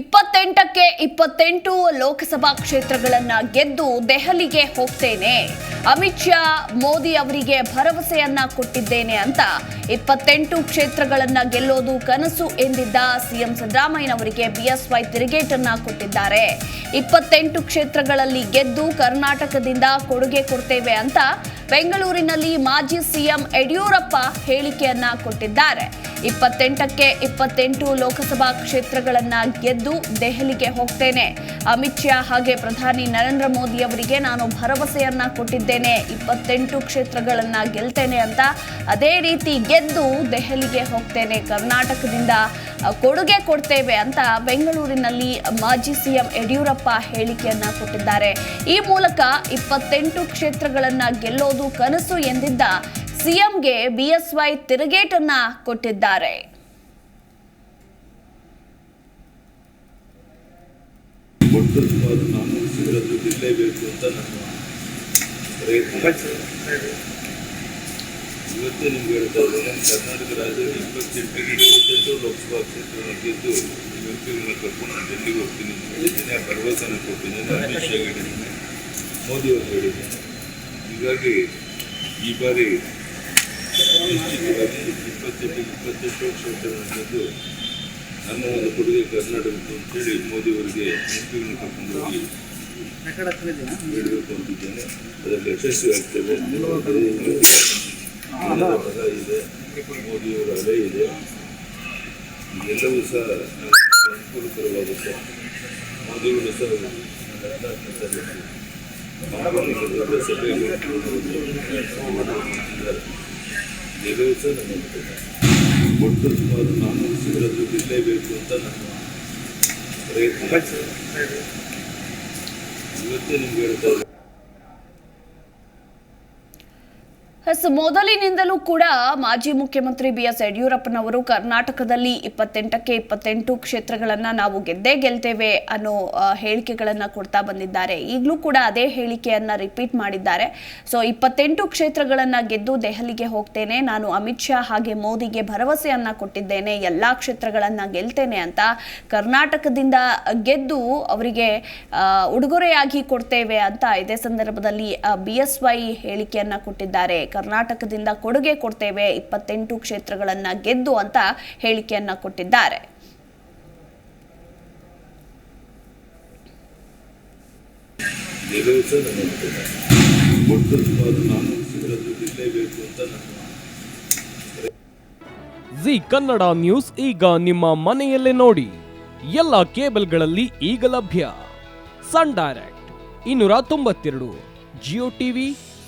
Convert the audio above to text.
ಇಪ್ಪತ್ತೆಂಟಕ್ಕೆ ಇಪ್ಪತ್ತೆಂಟು ಲೋಕಸಭಾ ಕ್ಷೇತ್ರಗಳನ್ನು ಗೆದ್ದು ದೆಹಲಿಗೆ ಹೋಗ್ತೇನೆ. ಅಮಿತ್ ಶಾ ಮೋದಿ ಅವರಿಗೆ ಭರವಸೆಯನ್ನ ಕೊಟ್ಟಿದ್ದೇನೆ ಅಂತ ಇಪ್ಪತ್ತೆಂಟು ಕ್ಷೇತ್ರಗಳನ್ನ ಗೆಲ್ಲೋದು ಕನಸು ಎಂದಿದ್ದ ಸಿಎಂ ಸಿದ್ದರಾಮಯ್ಯನವರಿಗೆ ಬಿಎಸ್ವೈ ತಿರುಗೇಟನ್ನ ಕೊಟ್ಟಿದ್ದಾರೆ. ಇಪ್ಪತ್ತೆಂಟು ಕ್ಷೇತ್ರಗಳಲ್ಲಿ ಗೆದ್ದು ಕರ್ನಾಟಕದಿಂದ ಕೊಡುಗೆ ಕೊಡ್ತೇವೆ ಅಂತ ಬೆಂಗಳೂರಿನಲ್ಲಿ ಮಾಜಿ ಸಿಎಂ ಯಡಿಯೂರಪ್ಪ ಹೇಳಿಕೆಯನ್ನ ಕೊಟ್ಟಿದ್ದಾರೆ. ಇಪ್ಪತ್ತೆಂಟಕ್ಕೆ ಇಪ್ಪತ್ತೆಂಟು ಲೋಕಸಭಾ ಕ್ಷೇತ್ರಗಳನ್ನ ಗೆದ್ದು ದೆಹಲಿಗೆ ಹೋಗ್ತೇನೆ. ಅಮಿತ್ ಶಾ ಹಾಗೆ ಪ್ರಧಾನಿ ನರೇಂದ್ರ ಮೋದಿ ಅವರಿಗೆ ನಾನು ಭರವಸೆಯನ್ನ ಕೊಟ್ಟಿದ್ದೇನೆ. ಇಪ್ಪತ್ತೆಂಟು ಕ್ಷೇತ್ರಗಳನ್ನು ಗೆಲ್ತೇನೆ ಅಂತ ಅದೇ ರೀತಿ ಗೆದ್ದು ದೆಹಲಿಗೆ ಹೋಗ್ತೇನೆ, ಕರ್ನಾಟಕದಿಂದ ಕೊಡುಗೆ ಕೊಡ್ತೇವೆ ಅಂತ ಬೆಂಗಳೂರಿನಲ್ಲಿ ಮಾಜಿ ಸಿಎಂ ಯಡಿಯೂರಪ್ಪ ಹೇಳಿಕೆಯನ್ನ ಕೊಟ್ಟಿದ್ದಾರೆ. ಈ ಮೂಲಕ ಇಪ್ಪತ್ತೆಂಟು ಕ್ಷೇತ್ರಗಳನ್ನು ಗೆಲ್ಲೋದು ಕನಸು ಎಂದಿದ್ದ ಸಿಎಂಗೆ ಬಿಎಸ್ವೈ ತಿರುಗೇಟನ್ನ ಕೊಟ್ಟಿದ್ದಾರೆ. ಒಟ್ಟು ನಾನ್ನೂರು ಶಿಬಿರದ್ದು ಗೆಲ್ಲಲೇಬೇಕು ಅಂತ ಪ್ರಯತ್ನ ಇವತ್ತೇ ನಿಮ್ಗೆ ಹೇಳ್ತಾ ಇದ್ದೇನೆ ಕರ್ನಾಟಕ ರಾಜ್ಯದಲ್ಲಿ ಇಪ್ಪತ್ತೆಂಟಿಗೆ ಇಪ್ಪತ್ತೆಂಟು ಲೋಕಸಭಾ ಕ್ಷೇತ್ರವನ್ನು ಗೆದ್ದು ಎಂಪಿಗಳನ್ನ ಕರ್ಕೊಂಡು ನಾನು ಡೆಲ್ಲಿಗೆ ಹೋಗ್ತೀನಿ? ಅಂತ ಹೇಳಿದ್ದೇನೆ ಭರವಸೆನ ಕೊಟ್ಟಿದ್ದೇನೆ ಅಮಿತ್ ಶಾ ಹೇಳಿದ್ದೇನೆ. ಮೋದಿ ಅವರು ಹೇಳಿದ್ದೇನೆ ಹೀಗಾಗಿ ಈ ಬಾರಿ ನಿಶ್ಚಿತವಾಗಿ ಇಪ್ಪತ್ತೆಂಟು ಇಪ್ಪತ್ತೆಂಟು ಕ್ಷೇತ್ರಗಳನ್ನು ಗೆದ್ದು ನನ್ನ ಒಂದು ಕೊಡುಗೆ ಕರ್ನಾಟಕದ್ದು ಅಂತೇಳಿ ಮೋದಿ ಅವರಿಗೆ ಎಂಪಿಗಳನ್ನು ಕರ್ಕೊಂಡು ಹೋಗಿ ಅಂತಿದ್ದೇನೆ ಅದರಲ್ಲಿ ಯಶಸ್ವಿ ಆಗ್ತೇವೆ ಜನರ ಬಲ ಇದೆ ಮೋದಿಯವರ ಅಲೆ ಇದೆ ಎಲ್ಲವೂ ಸಹ ಅನುಕೂಲಕರವಾಗುತ್ತೆ ಮೋದಿಯವರು ಸಹ. ಎಲ್ಲವೂ ಸಹ ನನ್ನ. ಒಟ್ಟು ಸುಮಾರು ನಾನು ಶಿಬಿರದ್ದು ಇರಲೇಬೇಕು ಅಂತ ನನ್ನ ಪ್ರಯತ್ನ ಇವತ್ತೇ ನಿಮ್ಗೆ ಹೇಳ್ತಾ ಇದ್ದೇನೆ. ಮೊದಲಿನಿಂದಲೂ ಕೂಡ ಮಾಜಿ ಮುಖ್ಯಮಂತ್ರಿ ಬಿ ಎಸ್ ಯಡಿಯೂರಪ್ಪನವರು ಕರ್ನಾಟಕದಲ್ಲಿ ಇಪ್ಪತ್ತೆಂಟಕ್ಕೆ ಇಪ್ಪತ್ತೆಂಟು ಕ್ಷೇತ್ರಗಳನ್ನ ನಾವು ಗೆದ್ದೇ ಗೆಲ್ತೇವೆ ಅನ್ನೋ ಹೇಳಿಕೆಗಳನ್ನು ಕೊಡ್ತಾ ಬಂದಿದ್ದಾರೆ. ಈಗಲೂ ಕೂಡ ಅದೇ ಹೇಳಿಕೆಯನ್ನ ರಿಪೀಟ್ ಮಾಡಿದ್ದಾರೆ. ಸೊ, ಇಪ್ಪತ್ತೆಂಟು ಕ್ಷೇತ್ರಗಳನ್ನ ಗೆದ್ದು ದೆಹಲಿಗೆ ಹೋಗ್ತೇನೆ. ನಾನು ಅಮಿತ್ ಶಾ ಹಾಗೆ ಮೋದಿಗೆ ಭರವಸೆಯನ್ನ ಕೊಟ್ಟಿದ್ದೇನೆ. ಎಲ್ಲಾ ಕ್ಷೇತ್ರಗಳನ್ನ ಗೆಲ್ತೇನೆ ಅಂತ ಕರ್ನಾಟಕದಿಂದ ಗೆದ್ದು ಅವರಿಗೆ ಉಡುಗೊರೆಯಾಗಿ ಕೊಡ್ತೇವೆ ಅಂತ ಇದೇ ಸಂದರ್ಭದಲ್ಲಿ ಬಿ ಎಸ್ ವೈ ಹೇಳಿಕೆಯನ್ನ ಕೊಟ್ಟಿದ್ದಾರೆ. ಕರ್ನಾಟಕದಿಂದ ಕೊಡುಗೆ ಕೊಡ್ತೇವೆ ಇಪ್ಪತ್ತೆಂಟು ಕ್ಷೇತ್ರಗಳನ್ನ ಗೆದ್ದು ಅಂತ ಹೇಳಿಕೆಯನ್ನ ಕೊಟ್ಟಿದ್ದಾರೆ. ಜಿ ಕನ್ನಡ ನ್ಯೂಸ್ ಈಗ ನಿಮ್ಮ ಮನೆಯಲ್ಲೇ ನೋಡಿ. ಎಲ್ಲ ಕೇಬಲ್ಗಳಲ್ಲಿ ಈಗ ಲಭ್ಯ. ಸನ್ ಡೈರೆಕ್ಟ್ ಇನ್ನೂರ ತೊಂಬತ್ತೆರಡು, ಜಿಯೋ ಟಿವಿ